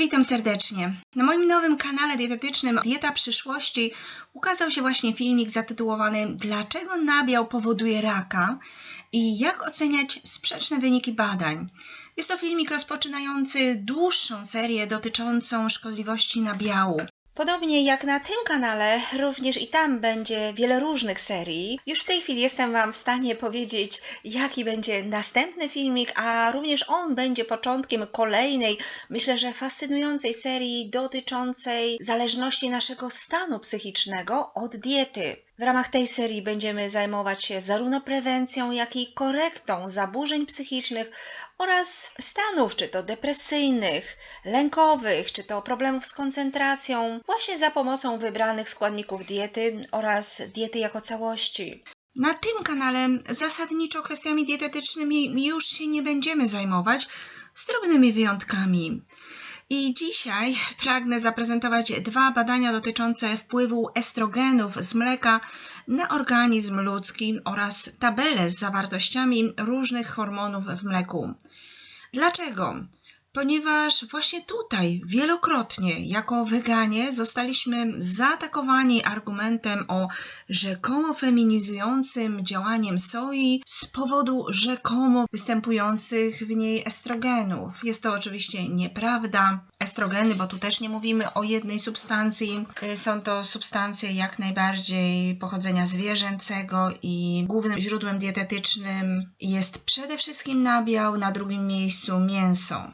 Witam serdecznie. Na moim nowym kanale dietetycznym Dieta Przyszłości ukazał się właśnie filmik zatytułowany Dlaczego nabiał powoduje raka i jak oceniać sprzeczne wyniki badań. Jest to filmik rozpoczynający dłuższą serię dotyczącą szkodliwości nabiału. Podobnie jak na tym kanale, również i tam będzie wiele różnych serii. Już w tej chwili jestem Wam w stanie powiedzieć, jaki będzie następny filmik, a również on będzie początkiem kolejnej, myślę, że fascynującej serii dotyczącej zależności naszego stanu psychicznego od diety. W ramach tej serii będziemy zajmować się zarówno prewencją, jak i korektą zaburzeń psychicznych oraz stanów, czy to depresyjnych, lękowych, czy to problemów z koncentracją, właśnie za pomocą wybranych składników diety oraz diety jako całości. Na tym kanale zasadniczo kwestiami dietetycznymi już się nie będziemy zajmować, z drobnymi wyjątkami. I dzisiaj pragnę zaprezentować dwa badania dotyczące wpływu estrogenów z mleka na organizm ludzki oraz tabelę z zawartościami różnych hormonów w mleku. Dlaczego? Ponieważ właśnie tutaj wielokrotnie jako weganie zostaliśmy zaatakowani argumentem o rzekomo feminizującym działaniem soi z powodu rzekomo występujących w niej estrogenów. Jest to oczywiście nieprawda. Estrogeny, bo tu też nie mówimy o jednej substancji, y, są to substancje jak najbardziej pochodzenia zwierzęcego i głównym źródłem dietetycznym jest przede wszystkim nabiał, na drugim miejscu mięso.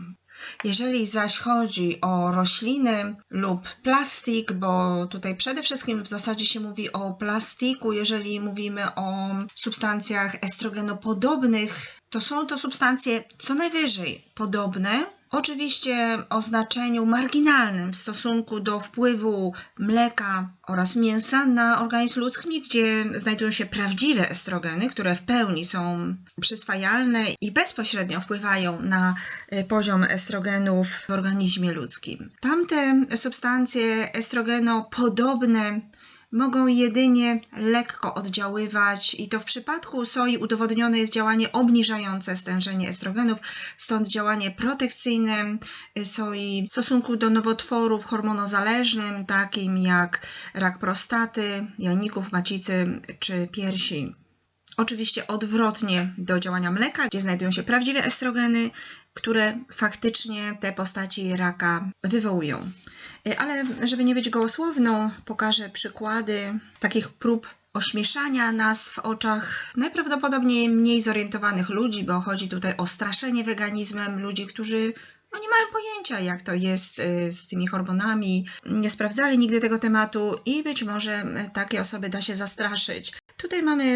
Jeżeli zaś chodzi o rośliny lub plastik, bo tutaj przede wszystkim w zasadzie się mówi o plastiku, jeżeli mówimy o substancjach estrogenopodobnych, to są to substancje co najwyżej podobne, Oczywiście o znaczeniu marginalnym w stosunku do wpływu mleka oraz mięsa na organizm ludzki, gdzie znajdują się prawdziwe estrogeny, które w pełni są przyswajalne i bezpośrednio wpływają na y, poziom estrogenów w organizmie ludzkim. Tamte substancje estrogenopodobne mogą jedynie lekko oddziaływać i to w przypadku soi udowodnione jest działanie obniżające stężenie estrogenów, stąd działanie protekcyjne soi w stosunku do nowotworów hormonozależnym, takim jak rak prostaty, jajników, macicy czy piersi. Oczywiście odwrotnie do działania mleka, gdzie znajdują się prawdziwe estrogeny, które faktycznie te postaci raka wywołują. Y, Ale żeby nie być gołosłowną, pokażę przykłady takich prób ośmieszania nas w oczach najprawdopodobniej mniej zorientowanych ludzi, bo chodzi tutaj o straszenie weganizmem ludzi, którzy no nie mają pojęcia, jak to jest y, z tymi hormonami, nie sprawdzali nigdy tego tematu i być może y, takie osoby da się zastraszyć. Tutaj mamy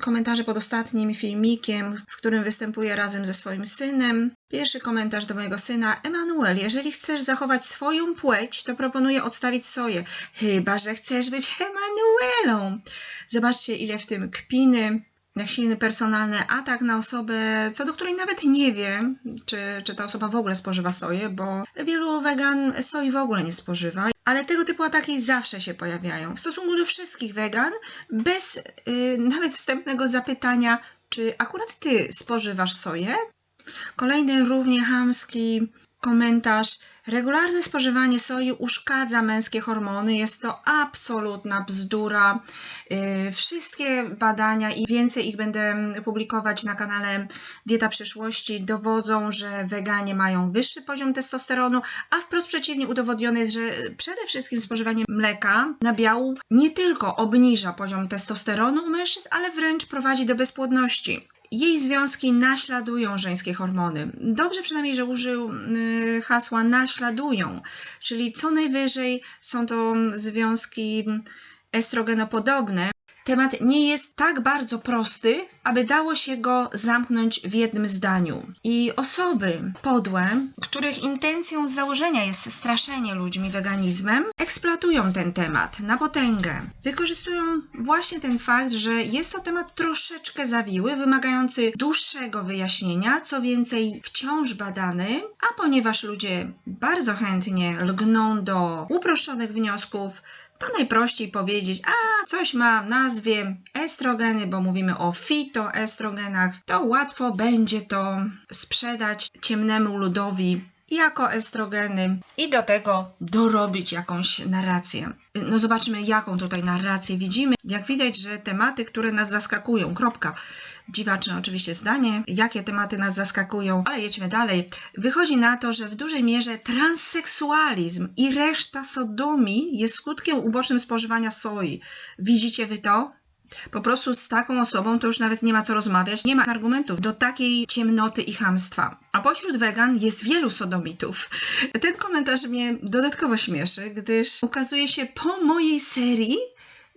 komentarze pod ostatnim filmikiem, w którym występuję razem ze swoim synem. Pierwszy komentarz do mojego syna. Emanuel, jeżeli chcesz zachować swoją płeć, to proponuję odstawić soję. Chyba, że chcesz być Emanuelą. Zobaczcie, ile w tym kpiny, silny personalny atak na osobę, co do której nawet nie wie, czy, czy ta osoba w ogóle spożywa soję, bo wielu wegan soi w ogóle nie spożywa. Ale tego typu ataki zawsze się pojawiają w stosunku do wszystkich wegan, bez y, nawet wstępnego zapytania, czy akurat ty spożywasz soję. Kolejny równie chamski komentarz. Regularne spożywanie soi uszkadza męskie hormony. Jest to absolutna bzdura. Yy, Wszystkie badania i więcej ich będę publikować na kanale Dieta Przyszłości dowodzą, że weganie mają wyższy poziom testosteronu, a wprost przeciwnie udowodnione jest, że przede wszystkim spożywanie mleka nabiału nie tylko obniża poziom testosteronu u mężczyzn, ale wręcz prowadzi do bezpłodności jej związki naśladują żeńskie hormony. Dobrze przynajmniej, że użył y, hasła naśladują, czyli co najwyżej są to związki estrogenopodobne. Temat nie jest tak bardzo prosty, aby dało się go zamknąć w jednym zdaniu. I osoby podłe, których intencją z założenia jest straszenie ludźmi weganizmem, eksploatują ten temat na potęgę. Wykorzystują właśnie ten fakt, że jest to temat troszeczkę zawiły, wymagający dłuższego wyjaśnienia, co więcej, wciąż badany, a ponieważ ludzie bardzo chętnie lgną do uproszczonych wniosków, to najprościej powiedzieć, a coś ma nazwie estrogeny, bo mówimy o fitoestrogenach, to łatwo będzie to sprzedać ciemnemu ludowi jako estrogeny i do tego dorobić jakąś narrację. No zobaczmy, jaką tutaj narrację widzimy. Jak widać, że tematy, które nas zaskakują, kropka. Dziwaczne oczywiście zdanie, jakie tematy nas zaskakują, ale jedźmy dalej. Wychodzi na to, że w dużej mierze transseksualizm i reszta sodomii jest skutkiem ubocznym spożywania soi. Widzicie wy to? Po prostu z taką osobą to już nawet nie ma co rozmawiać, nie ma argumentów do takiej ciemnoty i chamstwa. A pośród wegan jest wielu sodomitów. Ten komentarz mnie dodatkowo śmieszy, gdyż ukazuje się po mojej serii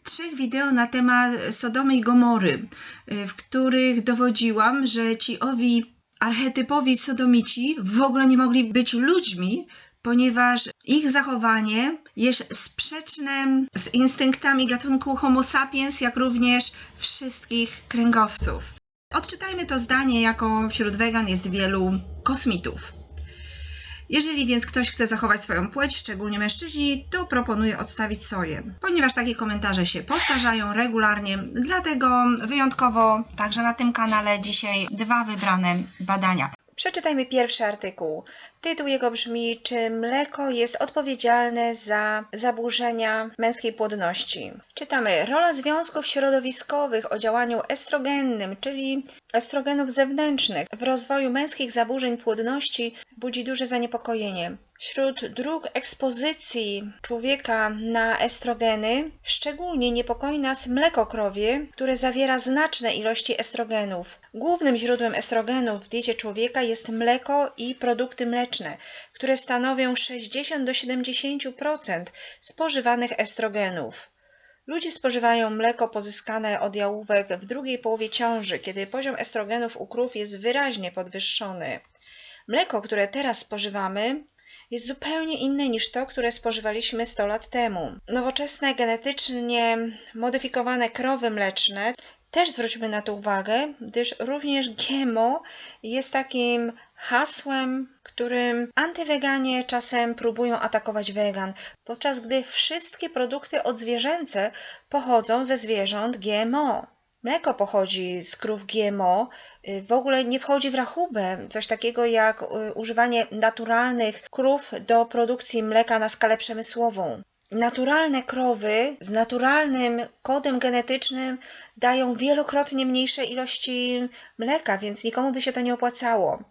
trzech wideo na temat Sodomy i Gomory, w których dowodziłam, że ci owi archetypowi sodomici w ogóle nie mogli być ludźmi, ponieważ ich zachowanie jest sprzeczne z instynktami gatunku Homo sapiens, jak również wszystkich kręgowców. Odczytajmy to zdanie, jako wśród wegan jest wielu kosmitów. Jeżeli więc ktoś chce zachować swoją płeć, szczególnie mężczyźni, to proponuję odstawić soję. Ponieważ takie komentarze się powtarzają regularnie, dlatego wyjątkowo także na tym kanale dzisiaj dwa wybrane badania. Przeczytajmy pierwszy artykuł. Tytuł jego brzmi: Czy mleko jest odpowiedzialne za zaburzenia męskiej płodności? Czytamy: Rola związków środowiskowych o działaniu estrogennym, czyli estrogenów zewnętrznych, w rozwoju męskich zaburzeń płodności budzi duże zaniepokojenie. Wśród dróg ekspozycji człowieka na estrogeny szczególnie niepokoi nas mleko krowie, które zawiera znaczne ilości estrogenów. Głównym źródłem estrogenów w diecie człowieka jest mleko i produkty mleczne, które stanowią 60 do 70% spożywanych estrogenów. Ludzie spożywają mleko pozyskane od jałówek w drugiej połowie ciąży, kiedy poziom estrogenów u krów jest wyraźnie podwyższony. Mleko, które teraz spożywamy, jest zupełnie inne niż to, które spożywaliśmy 100 lat temu. Nowoczesne, genetycznie modyfikowane krowy mleczne też zwróćmy na to uwagę, gdyż również GMO jest takim hasłem, którym antyweganie czasem próbują atakować wegan, podczas gdy wszystkie produkty odzwierzęce pochodzą ze zwierząt GMO. Mleko pochodzi z krów GMO, y, w ogóle nie wchodzi w rachubę coś takiego jak y, używanie naturalnych krów do produkcji mleka na skalę przemysłową. Naturalne krowy z naturalnym kodem genetycznym dają wielokrotnie mniejsze ilości mleka, więc nikomu by się to nie opłacało.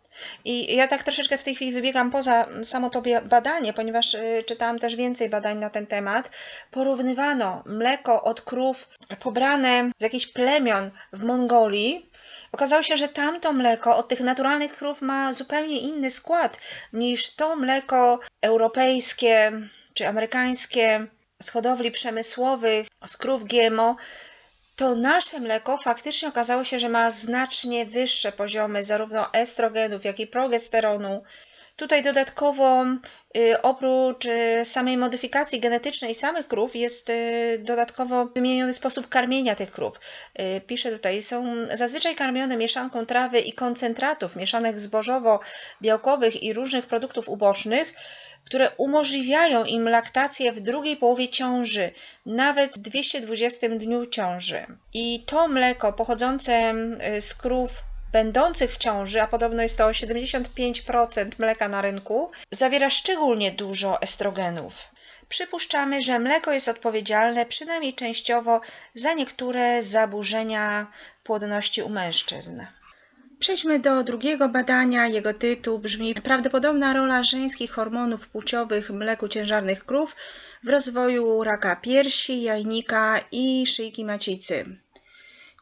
I ja tak troszeczkę w tej chwili wybiegam poza samo to badanie, ponieważ y, czytałam też więcej badań na ten temat. Porównywano mleko od krów pobrane z jakichś plemion w Mongolii. Okazało się, że tamto mleko od tych naturalnych krów ma zupełnie inny skład niż to mleko europejskie czy amerykańskie z hodowli przemysłowych, z krów GMO, to nasze mleko faktycznie okazało się, że ma znacznie wyższe poziomy zarówno estrogenów, jak i progesteronu. Tutaj dodatkowo y, oprócz y, samej modyfikacji genetycznej samych krów jest y, dodatkowo wymieniony sposób karmienia tych krów. Pisze tutaj, są zazwyczaj karmione mieszanką trawy i koncentratów mieszanych zbożowo-białkowych i różnych produktów ubocznych, które umożliwiają im laktację w drugiej połowie ciąży, nawet w 220 dniu ciąży. I to mleko pochodzące z krów będących w ciąży, a podobno jest to 75% mleka na rynku, zawiera szczególnie dużo estrogenów. Przypuszczamy, że mleko jest odpowiedzialne przynajmniej częściowo za niektóre zaburzenia płodności u mężczyzn. Przejdźmy do drugiego badania. Jego tytuł brzmi Prawdopodobna rola żeńskich hormonów płciowych w mleku ciężarnych krów w rozwoju raka piersi, jajnika i szyjki macicy.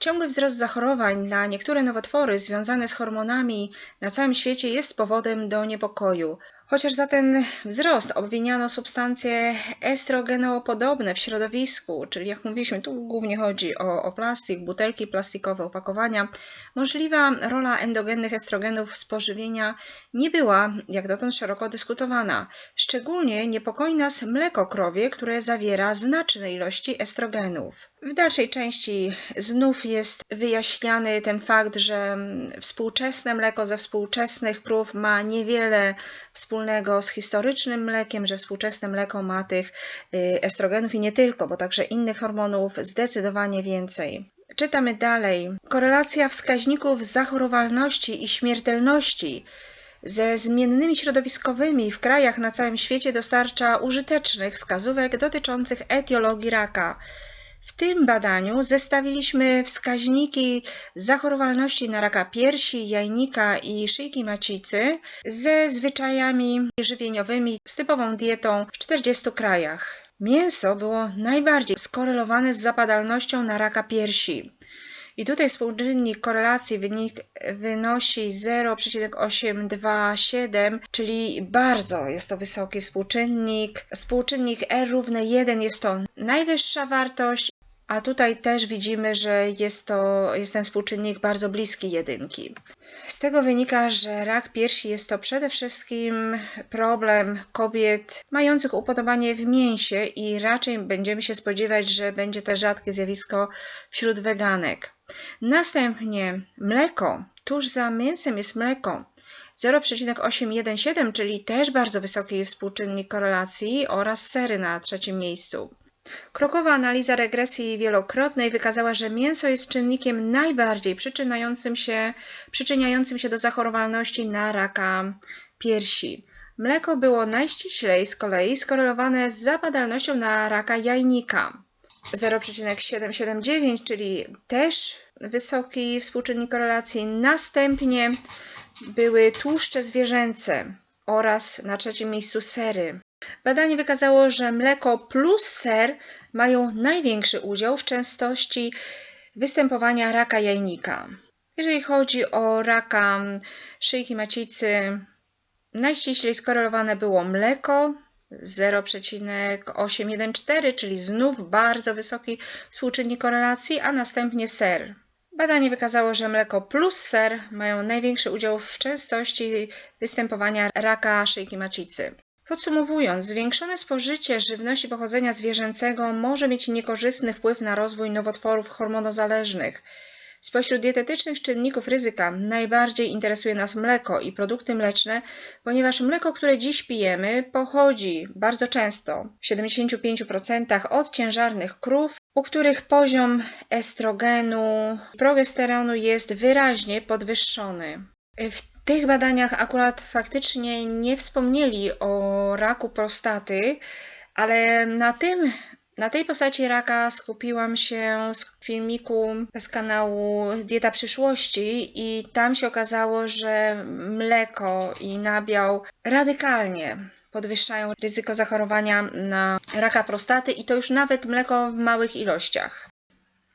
Ciągły wzrost zachorowań na niektóre nowotwory związane z hormonami na całym świecie jest powodem do niepokoju. Chociaż za ten wzrost obwiniano substancje estrogenopodobne w środowisku, czyli jak mówiliśmy, tu głównie chodzi o, o plastik, butelki plastikowe, opakowania, możliwa rola endogennych estrogenów z pożywienia nie była jak dotąd szeroko dyskutowana. Szczególnie niepokoi nas mleko krowie, które zawiera znaczne ilości estrogenów. W dalszej części znów jest wyjaśniany ten fakt, że współczesne mleko ze współczesnych krów ma niewiele wspólnego z historycznym mlekiem, że współczesne mleko ma tych y, estrogenów i nie tylko, bo także innych hormonów zdecydowanie więcej. Czytamy dalej. Korelacja wskaźników zachorowalności i śmiertelności ze zmiennymi środowiskowymi w krajach na całym świecie dostarcza użytecznych wskazówek dotyczących etiologii raka. W tym badaniu zestawiliśmy wskaźniki zachorowalności na raka piersi, jajnika i szyjki macicy ze zwyczajami żywieniowymi z typową dietą w 40 krajach. Mięso było najbardziej skorelowane z zapadalnością na raka piersi. I tutaj współczynnik korelacji wynik wynosi 0,827, czyli bardzo jest to wysoki współczynnik. Współczynnik R równy 1 jest to najwyższa wartość, a tutaj też widzimy, że jest to jest ten współczynnik bardzo bliski jedynki. Z tego wynika, że rak piersi jest to przede wszystkim problem kobiet mających upodobanie w mięsie i raczej będziemy się spodziewać, że będzie to rzadkie zjawisko wśród weganek. Następnie mleko. Tuż za mięsem jest mleko. 0,817, czyli też bardzo wysoki współczynnik korelacji oraz sery na trzecim miejscu. Krokowa analiza regresji wielokrotnej wykazała, że mięso jest czynnikiem najbardziej przyczyniającym się, przyczyniającym się do zachorowalności na raka piersi. Mleko było najściślej z kolei skorelowane z zapadalnością na raka jajnika. 0,779, czyli też wysoki współczynnik korelacji. Następnie były tłuszcze zwierzęce oraz na trzecim miejscu sery. Badanie wykazało, że mleko plus ser mają największy udział w częstości występowania raka jajnika. Jeżeli chodzi o raka szyjki macicy, najściślej skorelowane było mleko 0,814, czyli znów bardzo wysoki współczynnik korelacji, a następnie ser. Badanie wykazało, że mleko plus ser mają największy udział w częstości występowania raka szyjki macicy. Podsumowując, zwiększone spożycie żywności pochodzenia zwierzęcego może mieć niekorzystny wpływ na rozwój nowotworów hormonozależnych. Spośród dietetycznych czynników ryzyka najbardziej interesuje nas mleko i produkty mleczne, ponieważ mleko, które dziś pijemy, pochodzi bardzo często w 75% od ciężarnych krów, u których poziom estrogenu, progesteronu jest wyraźnie podwyższony. W tych badaniach akurat faktycznie nie wspomnieli o raku prostaty, ale na tym na tej postaci raka skupiłam się z filmiku z kanału Dieta Przyszłości i tam się okazało, że mleko i nabiał radykalnie podwyższają ryzyko zachorowania na raka prostaty i to już nawet mleko w małych ilościach.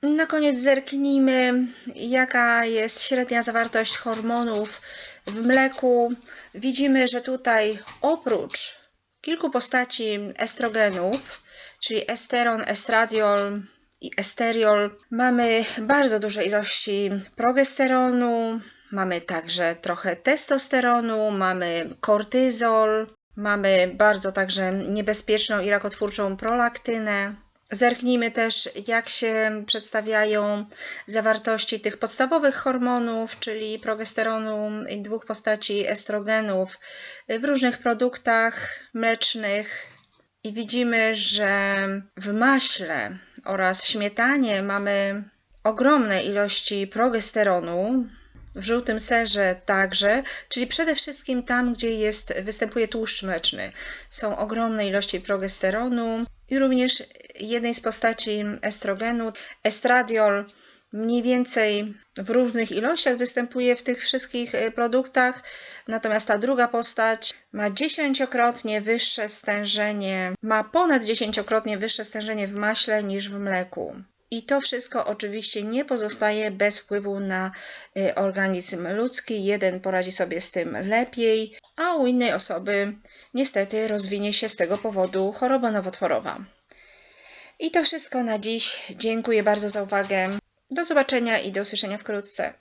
Na koniec zerknijmy, jaka jest średnia zawartość hormonów w mleku. Widzimy, że tutaj oprócz kilku postaci estrogenów, czyli esteron, estradiol i esteriol, mamy bardzo duże ilości progesteronu, mamy także trochę testosteronu, mamy kortyzol, mamy bardzo także niebezpieczną i rakotwórczą prolaktynę. Zerknijmy też, jak się przedstawiają zawartości tych podstawowych hormonów, czyli progesteronu i dwóch postaci estrogenów w różnych produktach mlecznych. I widzimy, że w maśle oraz w śmietanie mamy ogromne ilości progesteronu, w żółtym serze także, czyli przede wszystkim tam, gdzie jest, występuje tłuszcz mleczny. Są ogromne ilości progesteronu i również jednej z postaci estrogenu, estradiol, mniej więcej w różnych ilościach występuje w tych wszystkich y, produktach, natomiast ta druga postać ma dziesięciokrotnie wyższe stężenie, ma ponad dziesięciokrotnie wyższe stężenie w maśle niż w mleku. I to wszystko oczywiście nie pozostaje bez wpływu na y, organizm ludzki. Jeden poradzi sobie z tym lepiej, a u innej osoby niestety rozwinie się z tego powodu choroba nowotworowa. I to wszystko na dziś. Dziękuję bardzo za uwagę. Do zobaczenia i do usłyszenia wkrótce.